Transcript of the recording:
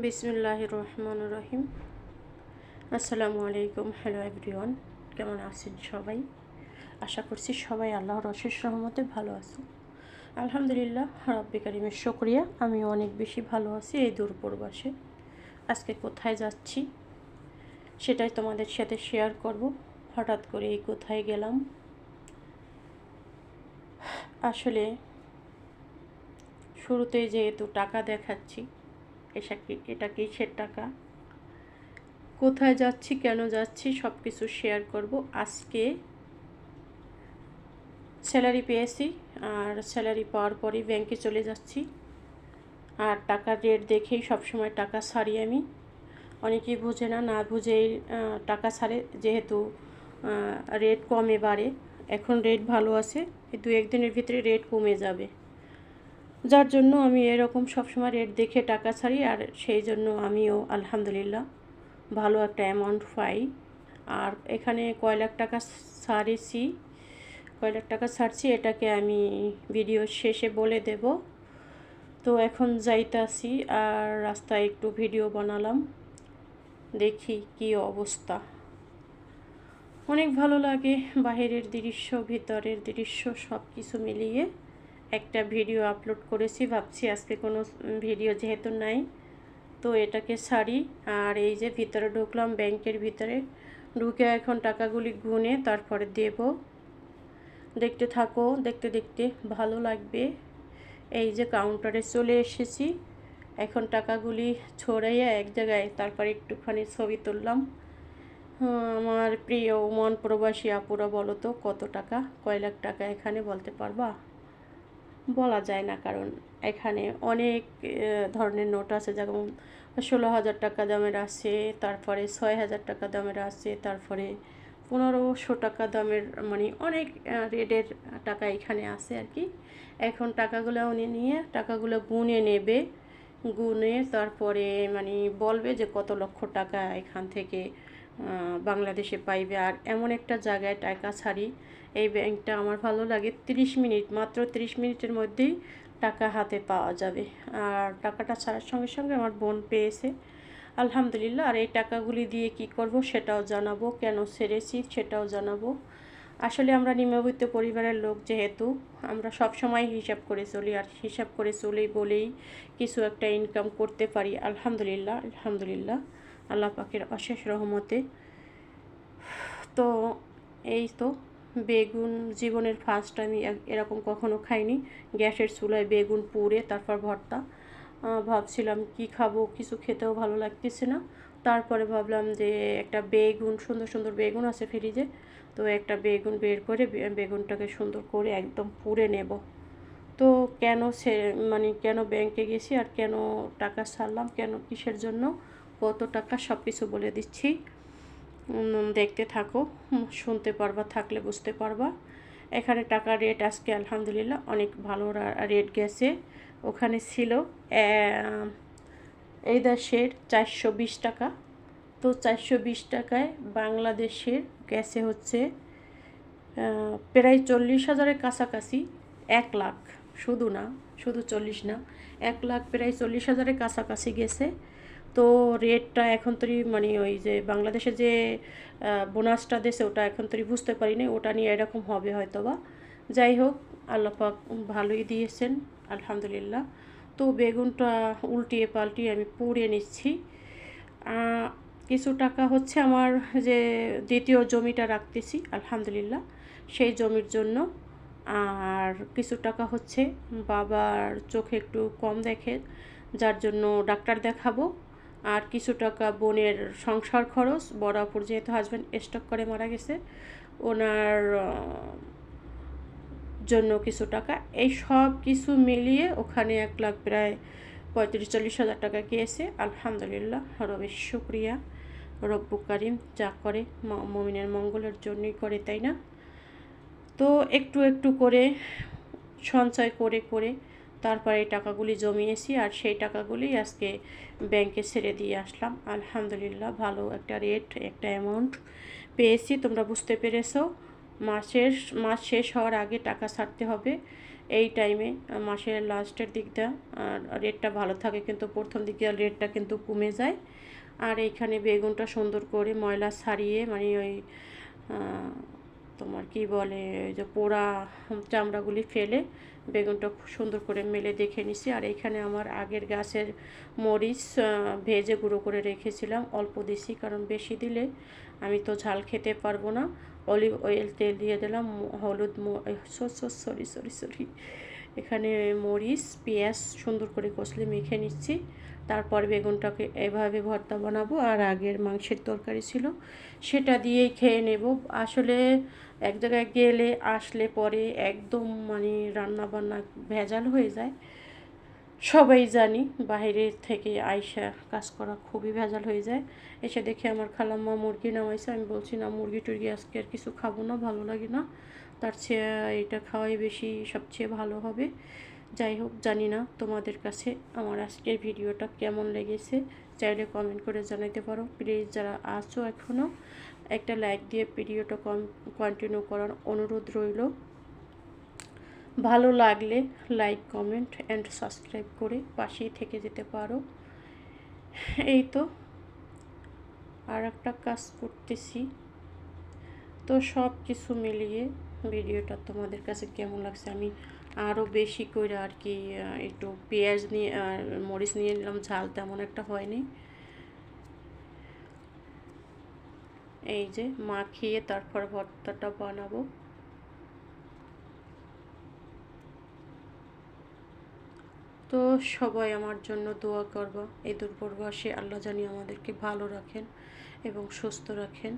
বিসমুল্লাহ রহমান রহিম। আসসালামু আলাইকুম। হ্যালো এভরিওয়ান কেমন আছেন সবাই? আশা করছি সবাই আল্লাহর অশেষ রহমতে ভালো আছো আলহামদুলিল্লাহ, রব্বি কারিমের শুক্রিয়া। আমি অনেক বেশি ভালো আছি এই দূরপরবাসে। আজকে কোথায় যাচ্ছি সেটাই তোমাদের সাথে শেয়ার করব। হঠাৎ করে এই কোথায় গেলাম? আসলে শুরুতেই যেহেতু টাকা দেখাচ্ছি এসা কি, এটা কিসের টাকা? কোথায় যাচ্ছি, কেন যাচ্ছি সব কিছু শেয়ার করব। আজকে স্যালারি পেয়েছি, আর স্যালারি পাওয়ার পরই ব্যাংকে চলে যাচ্ছি। আর টাকার রেট দেখেই সবসময় টাকা ছাড়ি আমি। অনেকেই বুঝে না না বুঝেই টাকা ছাড়ে, যেহেতু রেট কমে বাড়ে। এখন রেট ভালো আছে দু একদিনের ভিতরে রেট কমে যাবে। যার জন্য আমি এরকম সবসময় রেট দেখে টাকা ছাড়ি আর সেই জন্য আমিও আলহামদুলিল্লাহ ভালো একটা অ্যামাউন্ট পাই। আর এখানে কয় লাখ টাকা ছাড়েছি, কয় লাখ টাকা ছাড়ছি এটাকে আমি ভিডিও শেষে বলে দেব। তো এখন যাইতাছি আর রাস্তায় একটু ভিডিও বানালাম, দেখি কি অবস্থা। অনেক ভালো লাগে বাহিরের দৃশ্য, ভিতরের দৃশ্য সব কিছু মিলিয়ে। একটা ভিডিও আপলোড করেছি, ভাবছি আজকে কোনো ভিডিও যেহেতু নাই, তো এটাকে ছাড়ি। আর এই যে ভিতরে ঢুকলাম, ব্যাংকের ভিতরে ঢুকে এখন টাকাগুলি গুনে তারপরে দেব। দেখতে থাকো, দেখতে দেখতে ভালো লাগবে। এই যে কাউন্টারে চলে এসেছি। এখন টাকাগুলি ছড়াইয়া এক জায়গায় তারপরে একটুখানি ছবি তুললাম। আমার প্রিয় মন প্রবাসী আপুরা বলো তো, কত টাকা, কয় লাখ টাকা এখানে বলতে পারবা? বলা যায় না, কারণ এখানে অনেক ধরনের নোট আছে, যেমন ষোলো হাজার টাকা দামের আছে, তারপরে ছয় হাজার টাকা দামের আছে, তারপরে পনেরোশো টাকা দামের মানে অনেক রেটের টাকা এখানে আছে আর কি। এখন টাকাগুলো উনি নিয়ে, টাকাগুলো গুনে নেবে, গুনে তারপরে মানে বলবে যে কত লক্ষ টাকা এখান থেকে বাংলাদেশে পাইবে। আর এমন একটা জায়গায় টাকা ছাড়ি, এই ব্যাংকটা আমার ভালো লাগে। 30 মিনিট, মাত্র 30 মিনিটের মধ্যেই টাকা হাতে পাওয়া যাবে। আর টাকাটা ছাড়ার সঙ্গে সঙ্গে আমার বোন পেয়েছে। আলহামদুলিল্লাহ, আর এই টাকাগুলি দিয়ে কি করব সেটাও জানাব। কেন সেরেছি সেটাও জানাব। আসলে আমরা নিম্নবিত্ত পরিবারের লোক যেহেতু, আমরা সব সময় হিসাব করে চলি। আর হিসাব করে চলি বলেই কিছু একটা ইনকাম করতে পারি। আলহামদুলিল্লাহ আলহামদুলিল্লাহ। আল্লাহ পাকের অশেষ রহমতে। তো এই তো, বেগুন জীবনের ফার্স্ট আমি এরকম কখনো খাইনি। গ্যাসের চুলায় বেগুন পুড়ে তারপর ভর্তা। ভাবছিলাম কি খাব, কিছু খেতেও ভালো লাগতেছে না। তারপরে ভাবলাম যে একটা বেগুন, সুন্দর সুন্দর বেগুন আছে ফ্রিজে তো একটা বেগুন বের করে বেগুনটাকে সুন্দর করে একদম পুড়ে নেব। তো কেন সে মানে কেন ব্যাংকে গেছি আর কেন টাকা ছাড়লাম, কেন কিসের জন্য? কত টাকা সব কিছু বলে দিচ্ছি। দেখতে থাকো, শুনতে পারবা, থাকলে বুঝতে পারবা। এখানে টাকা রেট আজকে আলহামদুলিল্লাহ অনেক ভালো রেট গেছে। ওখানে ছিল এই দেশের চারশো বিশ টাকা। তো চারশো বিশ টাকায় বাংলাদেশের গেছে হচ্ছে প্রায় চল্লিশ হাজারের কাছাকাছি এক লাখ। শুধু না, শুধু চল্লিশ না, এক লাখ প্রায় চল্লিশ হাজারের কাছাকাছি গেছে। তো রেটটা এখন তরি মানে ওই যে বাংলাদেশে যে বোনাসটা দেশে ওটা এখন তরি বুঝতে পারিনি, ওটা নিয়ে এরকম হবে হয়তো বা যাই হোক আল্লাপাক ভালোই দিয়েছেন, আলহামদুলিল্লাহ। তো বেগুনটা উল্টিয়ে পাল্টিয়ে আমি পুড়ে নিচ্ছি। কিছু টাকা হচ্ছে আমার যে দ্বিতীয় জমিটা রাখতেছি, আলহামদুলিল্লাহ, সেই জমির জন্য। আর কিছু টাকা হচ্ছে বাবার চোখে একটু কম দেখে, যার জন্য ডাক্তার দেখাবো। আর কিছু টাকা বোনের সংসার খরচ বড় অপর যেহেতু হাজব্যান্ড স্টক করে মারা গেছে, ওনার জন্য কিছু টাকা। এই সব কিছু মিলিয়ে ওখানে এক লাখ প্রায় পঁয়ত্রিশ চল্লিশ হাজার টাকা গিয়েছে। আলহামদুলিল্লাহ রবের শুক্রিয়া। রব্বু কারিম যা করে মমিনের মঙ্গলের জন্যই করে, তাই না? তো একটু একটু করে সঞ্চয় করে করে তারপরে এই টাকাগুলি জমিয়েছি আর সেই টাকাগুলি আজকে ব্যাংকে ছেড়ে দিয়ে আসলাম। আলহামদুলিল্লাহ ভালো একটা রেট একটা অ্যামাউন্ট পেয়েছি, তোমরা বুঝতে পেরেছ। মাসের, মাস শেষ হওয়ার আগে টাকা ছাড়তে হবে। এই টাইমে মাসের লাস্টের দিকটা রেটটা ভালো থাকে কিন্তু প্রথম দিকে রেটটা কিন্তু কমে যায়। আর এইখানে বেগুনটা সুন্দর করে ময়লা ছাড়িয়ে মানে ওই কি বলে যে পোড়া চামড়াগুলি ফেলে বেগুনটা সুন্দর করে মেলে দেখে নিছি। আর এখানে আমার আগের গাছের মরিচ ভেজে গুঁড়ো করে রেখেছিলাম। অল্প দিছি, কারণ বেশি দিলে আমি তো ঝাল খেতে পারব না। অলিভ অয়েল তেল দিয়ে দিলাম হলুদ সরি সরি সরি। এখানে মরিচ, পেঁয়াজ সুন্দর করে কষলে মেখে নিচ্ছি। তারপর বেগুনটাকে এভাবে ভর্তা বানাবো আর আগের মাংসের তরকারি ছিল, সেটা দিয়েই খেয়ে নেব। আসলে এক জায়গায় গেলে, আসলে পরে একদম মানে রান্না বান্না ভেজাল হয়ে যায়। সবাই জানি বাইরে থেকে আইসা কাজ করা খুবই ভেজাল হয়ে যায়। এসে দেখে আমার খালাম্মা মুরগি নামাইছে, আমি বলছি, না, মুরগি টুরগি আজকে আর কিছু খাব না, ভালো লাগে না। তার চেয়ে এটা খাওয়াই বেশি সবচেয়ে ভালো হবে। যাই হোক, জানি না তোমাদের কাছে আমার আজকের ভিডিওটা কেমন লেগেছে। চাইলে কমেন্ট করে জানাইতে পারো। প্লিজ যারা আছো এখনও একটা লাইক দিয়ে ভিডিওটা কন্টিনিউ করার অনুরোধ রইল। ভালো লাগলে লাইক কমেন্ট অ্যান্ড সাবস্ক্রাইব করে পাশেই থেকে যেতে পারো। এই তো আর একটা কাজ করতেছি। তো সব কিছু মিলিয়ে ভিডিওটা তোমাদের কাছে কেমন লাগছে আমি আরও বেশি করে আর কি একটু পেঁয়াজ নিয়ে মরিচ নিয়ে নিলাম, ঝাল তেমন একটা হয়নি। এই যে মাখিয়ে তারপর ভর্তাটা বানাবো। তো সবাই আমার জন্য দোয়া করবা, এই দুর্বর্বাসে আল্লাহ জানি আমাদেরকে ভালো রাখেন এবং সুস্থ রাখেন।